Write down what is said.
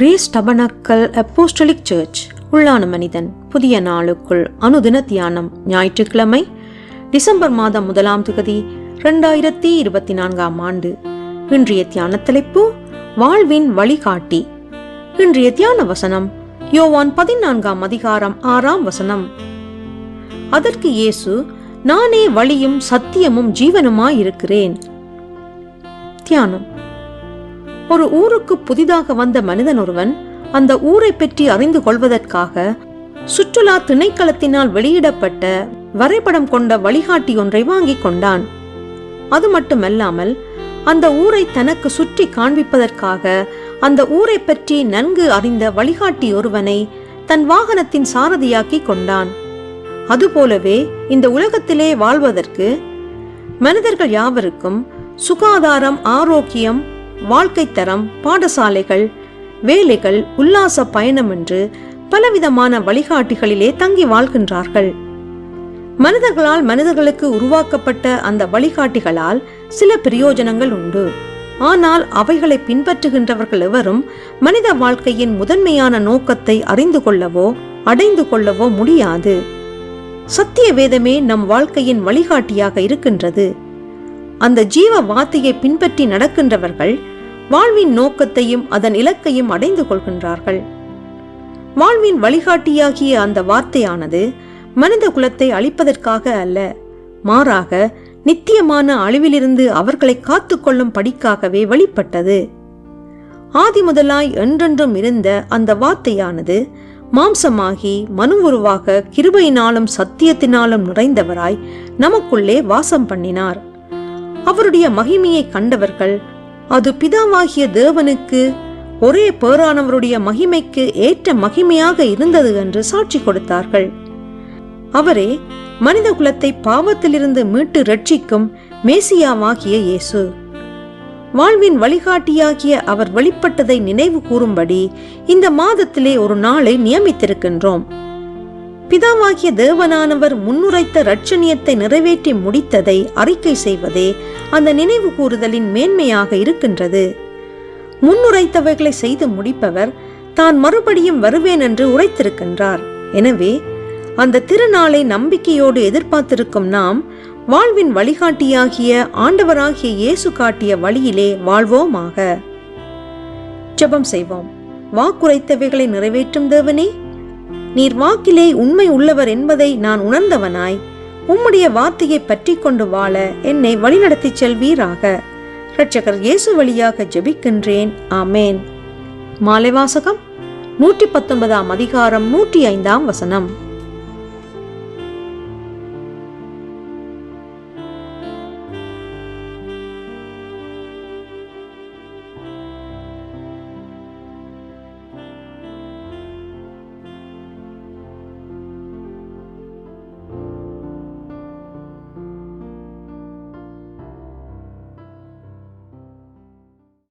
Grace tabernacle apostolic search. உள்ளான மனிதன் புதிய நாளுக்குள் அனுதின தியானம் ஞாயிற்றுக்கிழமை டிசம்பர் மாதம் முதலாம் தொகுதி ரெண்டாயிரத்தி இருபத்தி நான்காம் ஆண்டு. இன்றைய தியான தலைப்பு வாழ்வின் வழிகாட்டி. இன்றைய தியான வசனம் யோவான் பதினான்காம் அதிகாரம் ஆறாம் வசனம். அதற்கு இயேசு நானே வழியும் சத்தியமும் ஜீவனுமாயிருக்கிறேன். தியானம். ஒரு ஊருக்கு புதிதாக வந்த மனிதன் ஒருவன் அந்த ஊரை பற்றி அறிந்து கொள்வதற்காக சுற்றுலா திணைக்களத்தினால் வெளியிடப்பட்ட வரைபடம் கொண்ட வழிகாட்டி ஒன்றை வாங்கிக் கொண்டான். அது மட்டுமல்லாமல் அந்த ஊரை தனக்கு சுற்றி காண்பிப்பதற்காக அந்த ஊரை பற்றி நன்கு அறிந்த வழிகாட்டி ஒருவனை தன் வாகனத்தின் சாரதியாக்கி கொண்டான். அதுபோலவே இந்த உலகத்திலே வாழ்வதற்கு மனிதர்கள் யாவருக்கும் சுகாதாரம் ஆரோக்கியம் வாழ்க்கை தரம் பாடசாலைகள் வேலைகள் உல்லாச பயணம் என்று பலவிதமான வழிகாட்டிகளிலே தங்கி வாழ்கின்றார்கள். மனிதர்களால் மனிதர்களுக்கு உருவாக்கப்பட்ட அந்த வழிகாட்டிகளால் சில பிரயோஜனங்கள் உண்டு. ஆனால் அவைகளை பின்பற்றுகின்றவர்கள் எவரும் மனித வாழ்க்கையின் முதன்மையான நோக்கத்தை அறிந்து கொள்ளவோ அடைந்து கொள்ளவோ முடியாது. சத்திய வேதமே நம் வாழ்க்கையின் வழிகாட்டியாக இருக்கின்றது. அந்த ஜீவ வார்த்தையை பின்பற்றி நடக்கின்றவர்கள் வாழ்வின் நோக்கத்தையும் அதன் இலக்கையும் அடைந்து கொள்கின்றார்கள். வாழ்வின் வழிகாட்டியாகிய அந்த வார்த்தையானது மனித குலத்தை அழிப்பதற்காக அல்ல மாறாக நித்தியமான அழிவிலிருந்து அவர்களை காத்துக்கொள்ளும் படிக்காகவே வெளிப்பட்டது ஆதி முதலாய் என்றென்றும் இருந்த அந்த வார்த்தையானது மாம்சமாகி மனு உருவாக கிருபையினாலும் சத்தியத்தினாலும் நிறைந்தவராய் நமக்குள்ளே வாசம் பண்ணினார். அவருடைய மகிமையை கண்டவர்கள். அது பிதாவாகிய தேவனுக்கு ஒரே பேரானவருடைய மகிமைக்கு ஏற்ற மகிமையாக இருந்தது என்று சாட்சி கொடுத்தார்கள். அவரே மனித குலத்தை பாவத்திலிருந்து மீட்டு ரட்சிக்கும் மேசியாவாகிய இயேசு. வாழ்வின் வழிகாட்டியாகிய அவர் வெளிப்பட்டதை நினைவு கூறும்படி இந்த மாதத்திலே ஒரு நாளை நியமித்திருக்கின்றோம். பிதாவாகிய தேவனானவர் முன்னுரைத்த ரட்சணியத்தை நிறைவேற்றி முடித்ததை அறிக்கை செய்வதே அந்த நினைவு கூறுதலின் மேன்மையாக இருக்கின்றது. முன்னுரைத்தவைகளை செய்து முடிப்பவர் தான் மறுபடியும் வருவேன் என்று உரைத்திருக்கின்றார். எனவே அந்த திருநாளை நம்பிக்கையோடு எதிர்பார்த்திருக்கும் நாம் வாழ்வின் வழிகாட்டியாகிய ஆண்டவராகிய இயேசு காட்டிய வழியிலே வாழ்வோமாக. ஜெபம் செய்வோம். வாக்குரைத்தவைகளை நிறைவேற்றும் தேவனே நீர் வாக்கிலே உண்மை உள்ளவர் என்பதை நான் உணர்ந்தவனாய். உம்முடைய வார்த்தையை பற்றி கொண்டு வாழ என்னை வழிநடத்திச் செல்வீராக. இரட்சகர் இயேசு வழியாக ஜெபிக்கின்றேன். ஆமேன். மாலை வாசகம் நூற்றி பத்தொன்பதாம் அதிகாரம் நூற்றி ஐந்தாம் வசனம்.